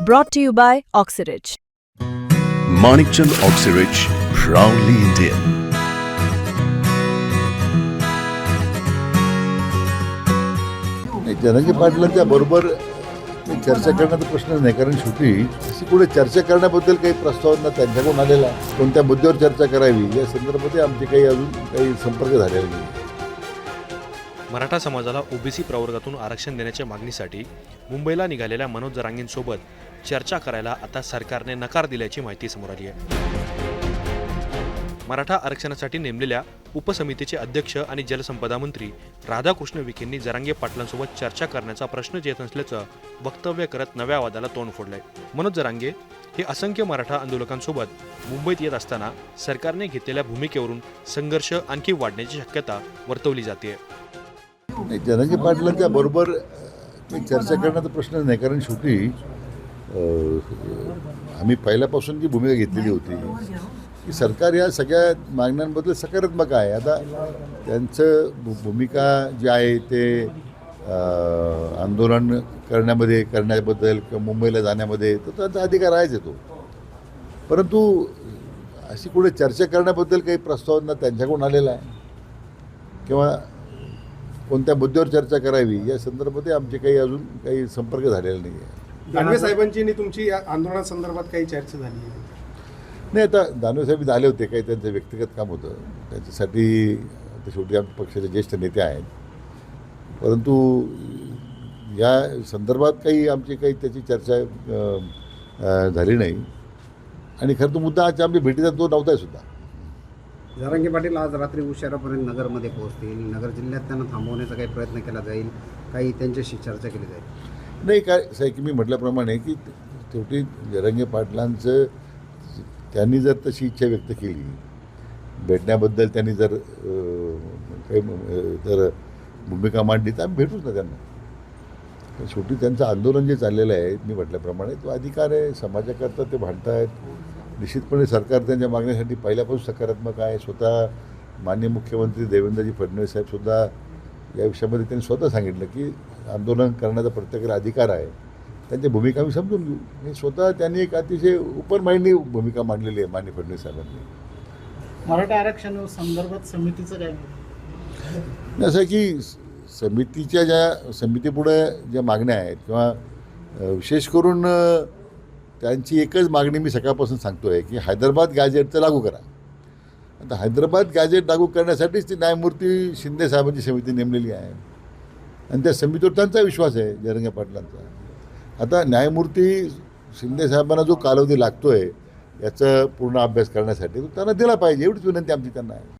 Brought to you by Oxyridge. Manikchand Oxyrich, proudly Indian. नाही, जरांगे पाटलांच्या बरोबर चर्चा करण्याचा प्रश्न नाही कारण शेवटी अशी कुठे चर्चा करण्याबद्दल काही प्रस्तावना त्यांच्याकडून आलेला. कोणत्या मुद्द्यावर चर्चा करावी या संदर्भात आमचे काही अजून काही संपर्क झालेले नाही मराठा समाजाला ओबीसी प्रवर्गातून आरक्षण देण्याच्या मागणीसाठी मुंबईला निघालेल्या मनोज जरांगेंसोबत चर्चा करायला आता सरकारने नकार दिल्याची माहिती समोर आली आहे. मराठा आरक्षणासाठी नेमलेल्या उपसमितीचे अध्यक्ष आणि जलसंपदा मंत्री राधाकृष्ण विखेंनी जरांगे पाटलांसोबत चर्चा करण्याचा प्रश्न येत नसल्याचं वक्तव्य करत नव्या वादाला तोंड फोडलंय. मनोज जरांगे हे असंख्य मराठा आंदोलकांसोबत मुंबईत येत असताना सरकारने घेतलेल्या भूमिकेवरून संघर्ष आणखी वाढण्याची शक्यता वर्तवली जाते जरांगे पाटलांच्या बरोबर चर्चा करण्याचा प्रश्न नाही कारण शेवटी आम्ही पहिल्यापासून जी भूमिका घेतलेली होती की सरकार या सगळ्या मागण्यांबद्दल सकारात्मक आहे. आता त्यांचं भू- भूमिका जी आहे ते आंदोलन करण्यामध्ये करण्याबद्दल किंवा मुंबईला जाण्यामध्ये तर त्यांचा अधिकार आहेच येतो परंतु अशी कुठे चर्चा करण्याबद्दल काही प्रस्तावना त्यांच्याकडून आलेला आहे. किंवा कोणत्या मुद्द्यावर चर्चा करावी या संदर्भात आमचे काही अजून काही संपर्क झालेला नाही आहे दानवे साहेबांची आणि तुमची या आंदोलनासंदर्भात काही चर्चा झाली आहे? नाही आता दानवे साहेब आले होते काही त्यांचं व्यक्तिगत काम होतं. त्याच्यासाठी आता शेवटी आमच्या पक्षाचे ज्येष्ठ नेते आहेत. परंतु या संदर्भात काही आमची काही त्याची चर्चा झाली नाही. आणि खरं तो मुद्दा आज आमच्या भेटीचा तो नव्हता सुद्धा. जरांगे पाटील आज रात्री उशिरापर्यंत नगरमध्ये पोहोचतील. नगर जिल्ह्यात त्यांना थांबवण्याचा काही प्रयत्न केला जाईल. काही त्यांच्याशी चर्चा केली जाईल. नाही काय असं आहे की मी म्हटल्याप्रमाणे की शेवटी जरंगे पाटलांचं त्यांनी जर तशी इच्छा व्यक्त केली भेटण्याबद्दल त्यांनी जर काही जर भूमिका मांडली तर आम्ही भेटूच ना त्यांना. शेवटी त्यांचं आंदोलन जे चाललेलं आहे मी म्हटल्याप्रमाणे तो अधिकार आहे समाजाकरता ते भांडतायत. निश्चितपणे सरकार त्यांच्या मागण्यासाठी पहिल्यापासून सकारात्मक आहे. स्वतः माननीय मुख्यमंत्री देवेंद्रजी फडणवीस साहेबसुद्धा या विषयामध्ये त्यांनी स्वतः सांगितलं की आंदोलन करण्याचा प्रत्येकाला अधिकार आहे त्यांची भूमिका आम्ही समजून घेऊ. आणि स्वतः त्यांनी एक अतिशय ओपन माइंडनी भूमिका मांडलेली आहे माननीय फडणवीस साहेबांनी. मराठा आरक्षण संदर्भात समितीचं काय असं की समितीच्या ज्या समितीपुढे ज्या मागण्या आहेत किंवा विशेष करून त्यांची एकच मागणी मी सकाळपासून सांगतो आहे की हैदराबाद गॅजेटचं लागू करा. आता हैदराबाद गॅजेट लागू करण्यासाठीच ती न्यायमूर्ती शिंदे साहेबांची समिती नेमलेली आहे. आणि त्या समितीवर विश्वास आहे जरंगे पाटलांचा. आता न्यायमूर्ती शिंदे साहेबांना जो कालावधी लागतो आहे याचा पूर्ण अभ्यास करण्यासाठी तो त्यांना दिला पाहिजे एवढीच विनंती आमची त्यांना आहे.